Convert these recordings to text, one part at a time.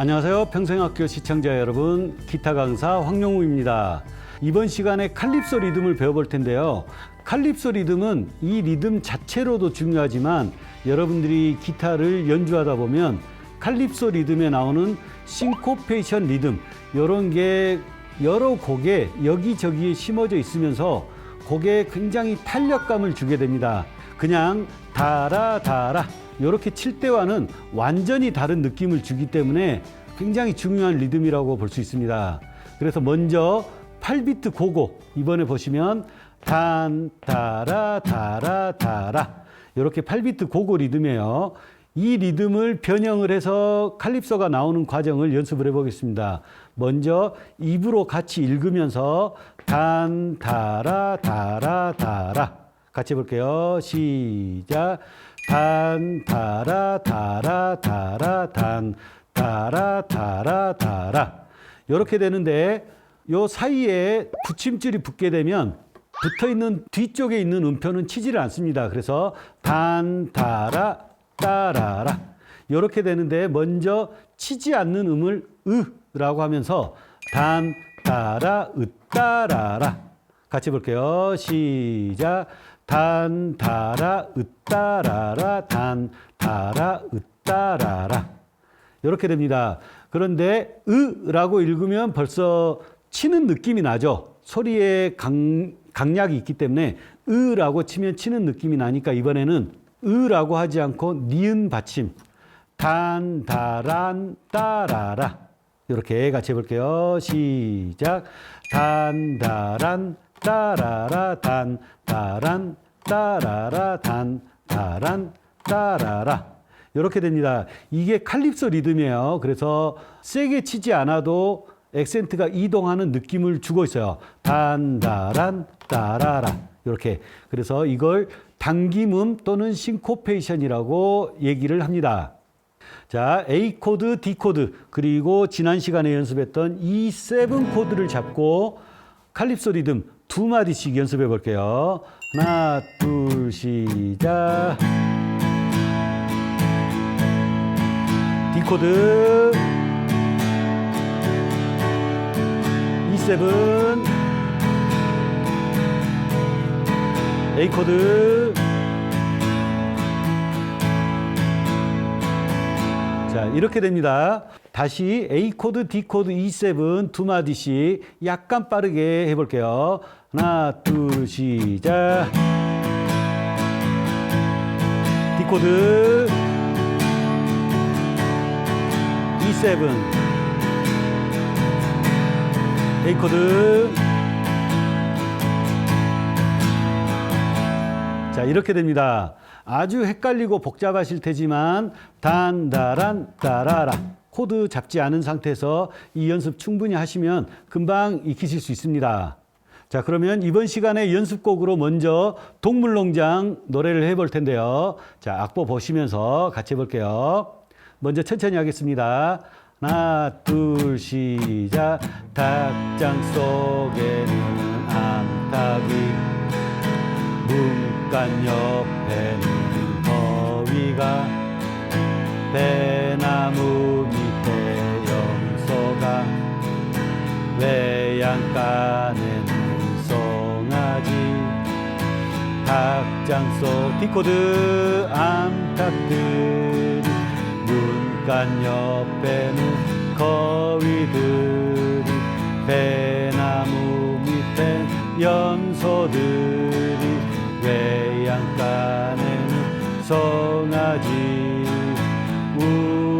안녕하세요. 평생학교 시청자 여러분. 기타 강사 황영우입니다. 이번 시간에 칼립소 리듬을 배워볼 텐데요. 칼립소 리듬은 이 리듬 자체로도 중요하지만 여러분들이 기타를 연주하다 보면 칼립소 리듬에 나오는 싱코페이션 리듬 이런 게 여러 곡에 여기저기 심어져 있으면서 곡에 굉장히 탄력감을 주게 됩니다. 그냥 달아 달아 이렇게 칠 때와는 완전히 다른 느낌을 주기 때문에 굉장히 중요한 리듬이라고 볼 수 있습니다. 그래서 먼저 8비트 고고 이번에 보시면 단 달아 달아 달아 이렇게 8비트 고고 리듬이에요. 이 리듬을 변형을 해서 칼립소가 나오는 과정을 연습을 해보겠습니다. 먼저 입으로 같이 읽으면서 단 달아 달아 달아 같이 해볼게요. 시작. 단 달아 달아 달아 단 달아 달아 달아 이렇게 되는데 요 사이에 붙임줄이 붙게 되면 붙어 있는 뒤쪽에 있는 음표는 치지를 않습니다. 그래서 단 달아 따라라 이렇게 되는데 먼저 치지 않는 음을 으라고 하면서 단 따라 으따라라 같이 볼게요. 시작. 단 달아 으따라라 단 달아 으따라라 이렇게 됩니다. 그런데 으라고 읽으면 벌써 치는 느낌이 나죠. 소리에 강, 강약이 있기 때문에 으라고 치면 치는 느낌이 나니까 이번에는 으라고 하지 않고 니은 받침 단 다란 따라라 이렇게 같이 해볼게요. 시작. 단 다란 따라라 단 다란 따라라 단 다란 따라라 이렇게 됩니다. 이게 칼립소 리듬이에요. 그래서 세게 치지 않아도 액센트가 이동하는 느낌을 주고 있어요. 단다란 따라라 이렇게 그래서 이걸 당김음 또는 싱코페이션이라고 얘기를 합니다. 자, A 코드, D 코드, 그리고 지난 시간에 연습했던 E7 코드를 잡고 칼립소 리듬 두 마디씩 연습해 볼게요. 하나, 둘, 시작. D 코드, E7, A 코드, 자, 이렇게 됩니다. 다시 A 코드, D 코드, E7 두 마디씩 약간 빠르게 해볼게요. 하나, 둘, 시작. D 코드, E7, A 코드. 자, 이렇게 됩니다. 아주 헷갈리고 복잡하실 테지만 단다란 따라라 코드 잡지 않은 상태에서 이 연습 충분히 하시면 금방 익히실 수 있습니다. 자, 그러면 이번 시간에 연습곡으로 먼저 동물농장 노래를 해볼 텐데요. 자, 악보 보시면서 같이 해볼게요. 먼저 천천히 하겠습니다. 하나, 둘, 시작. 닭장 속에는 암탉이 문간 옆에는 거위가 배나무 밑에 염소가 외양간에는 송아지 닭장 속 디코드 암탉들이 문간 옆에는 거위들이 배나무 밑에 염소들 송아지 우와야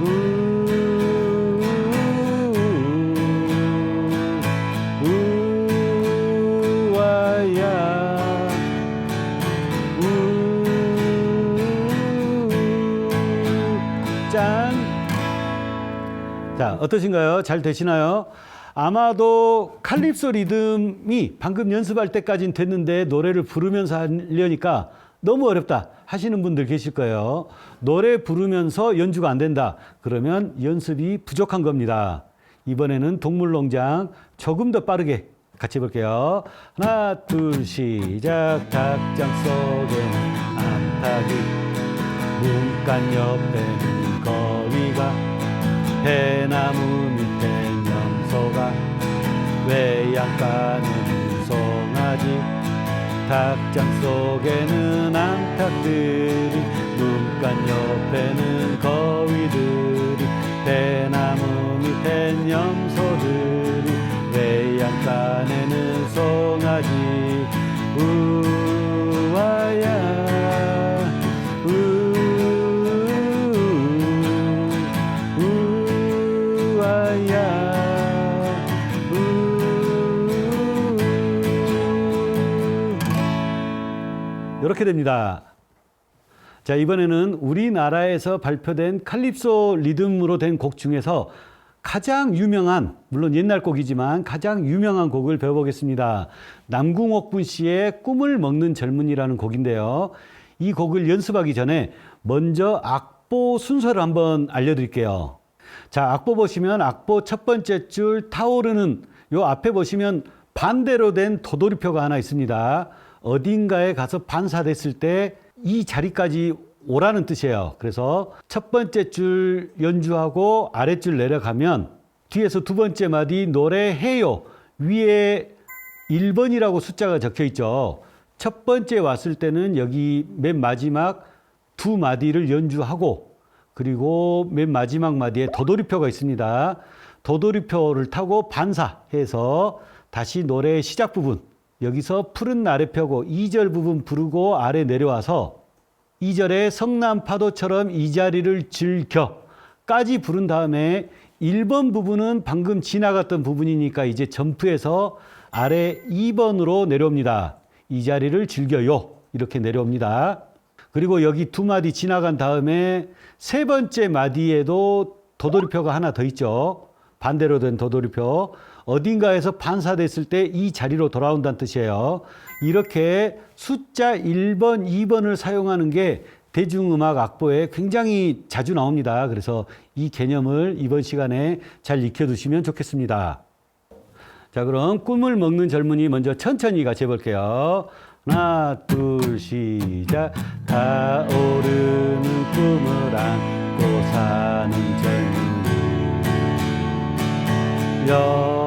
우 우와야 우짠 자, 어떠신가요? 잘 되시나요? 아마도 칼립소 리듬이 방금 연습할 때까지는 됐는데 노래를 부르면서 하려니까 너무 어렵다 하시는 분들 계실 거예요. 노래 부르면서 연주가 안 된다. 그러면 연습이 부족한 겁니다. 이번에는 동물농장 조금 더 빠르게 같이 해볼게요. 하나, 둘, 시작. 닭장 속에는 암탉이 문간 옆에는 거위가 배나무 밑에 외양간에는 송아지? 닭장 속에는 암탉들이 문간 옆에는 거위들 이렇게 됩니다. 자, 이번에는 우리나라에서 발표된 칼립소 리듬으로 된 곡 중에서 가장 유명한, 물론 옛날 곡이지만 가장 유명한 곡을 배워보겠습니다. 남궁옥분 씨의 꿈을 먹는 젊은이라는 곡인데요. 이 곡을 연습하기 전에 먼저 악보 순서를 한번 알려드릴게요. 자, 악보 보시면 악보 첫 번째 줄 타오르는 요 앞에 보시면 반대로 된 도돌이표가 하나 있습니다. 어딘가에 가서 반사됐을 때 이 자리까지 오라는 뜻이에요. 그래서 첫 번째 줄 연주하고 아랫줄 내려가면 뒤에서 두 번째 마디 노래해요. 위에 1번이라고 숫자가 적혀 있죠. 첫 번째 왔을 때는 여기 맨 마지막 두 마디를 연주하고 그리고 맨 마지막 마디에 도돌이표가 있습니다. 도돌이표를 타고 반사해서 다시 노래의 시작 부분 여기서 푸른 나래 펴고 2절 부분 부르고 아래 내려와서 2절에 성남 파도처럼 이 자리를 즐겨까지 부른 다음에 1번 부분은 방금 지나갔던 부분이니까 이제 점프해서 아래 2번으로 내려옵니다. 이 자리를 즐겨요. 이렇게 내려옵니다. 그리고 여기 두 마디 지나간 다음에 세 번째 마디에도 도돌이표가 하나 더 있죠. 반대로 된 도돌이표. 어딘가에서 반사됐을 때 이 자리로 돌아온다는 뜻이에요. 이렇게 숫자 1번, 2번을 사용하는 게 대중음악 악보에 굉장히 자주 나옵니다. 그래서 이 개념을 이번 시간에 잘 익혀두시면 좋겠습니다. 자, 그럼 꿈을 먹는 젊은이 먼저 천천히 같이 해볼게요. 하나, 둘, 시작. 타오르는 꿈을 안고 사는 젊은이.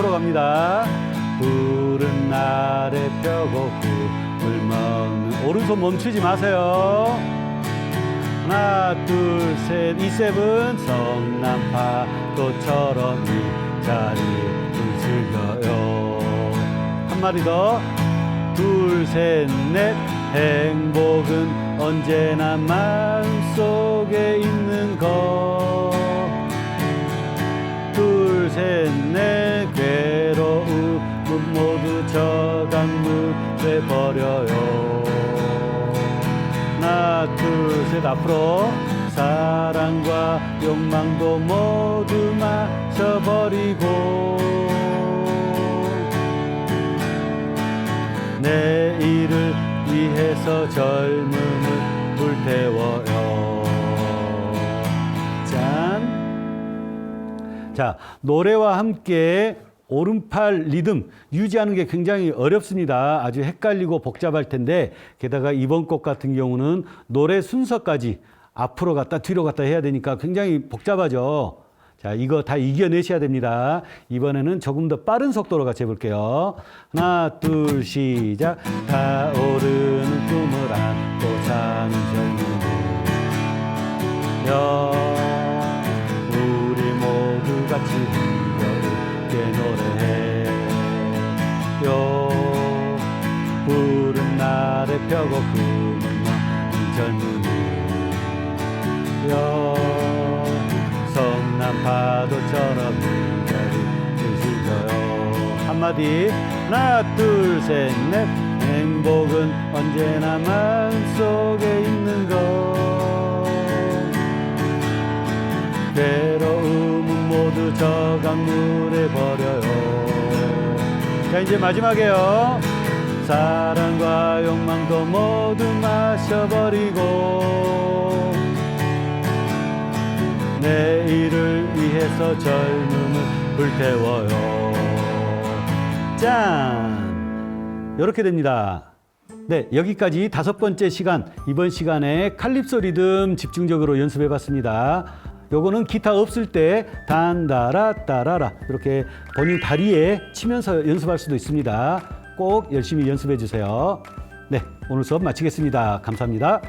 앞으로 갑니다. 푸른 날에 펴고 꿈을 먹는 오른손 멈추지 마세요. 하나 둘 셋 이셉은 성남파도처럼 이 자리를 즐겨요. 한 마디 더둘 셋 넷. 행복은 언제나 마음속에 있는 것. 둘셋넷 괴로움은 모두 저 강물에 버려요. 하나 둘셋 앞으로. 사랑과 욕망도 모두 마셔버리고. 내일을 위해서 젊음을 불태워요. 짠. 자, 노래와 함께 오른팔 리듬 유지하는 게 굉장히 어렵습니다. 아주 헷갈리고 복잡할 텐데 게다가 이번 곡 같은 경우는 노래 순서까지 앞으로 갔다 뒤로 갔다 해야 되니까 굉장히 복잡하죠. 자, 이거 다 이겨내셔야 됩니다. 이번에는 조금 더 빠른 속도로 같이 해볼게요. 하나, 둘, 시작. 타오르는 꿈을 안고 사는 젊은 날에 펴고 꿈을 먹는 젊은이. 여, 성남파도처럼 이자리 즐겨요 한마디. 하나 둘 셋 넷. 행복은 언제나 마음속에 있는 것. 괴로움은 모두 저 강물에 버려요. 자 이제 마지막에요 사랑과 욕망도 모두 마셔버리고 내일을 위해서 젊음을 불태워요. 짠! 이렇게 됩니다. 네, 여기까지 다섯 번째 시간, 이번 시간에 칼립소 리듬 집중적으로 연습해 봤습니다. 요거는 기타 없을 때 단다라 따라라 이렇게 본인 다리에 치면서 연습할 수도 있습니다. 꼭 열심히 연습해 주세요. 네, 오늘 수업 마치겠습니다. 감사합니다.